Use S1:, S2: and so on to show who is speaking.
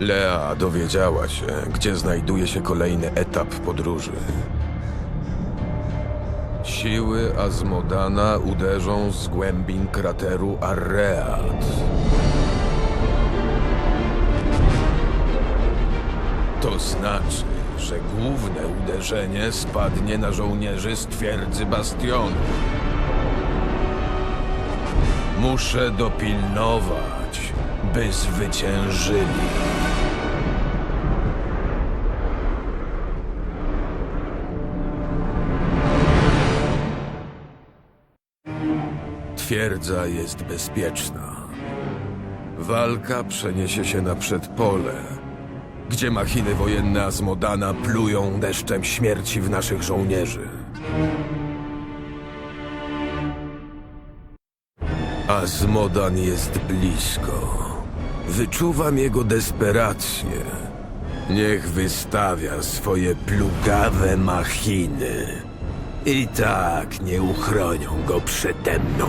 S1: Lea dowiedziała się, gdzie znajduje się kolejny etap podróży. Siły Azmodana uderzą z głębin krateru Arreat. To znaczy, że główne uderzenie spadnie na żołnierzy z twierdzy Bastionu. Muszę dopilnować, by zwyciężyli. Twierdza jest bezpieczna. Walka przeniesie się na przedpole, gdzie machiny wojenne Azmodana plują deszczem śmierci w naszych żołnierzy. Azmodan jest blisko. Wyczuwam jego desperację. Niech wystawia swoje plugawe machiny. I tak nie uchronią go przede mną.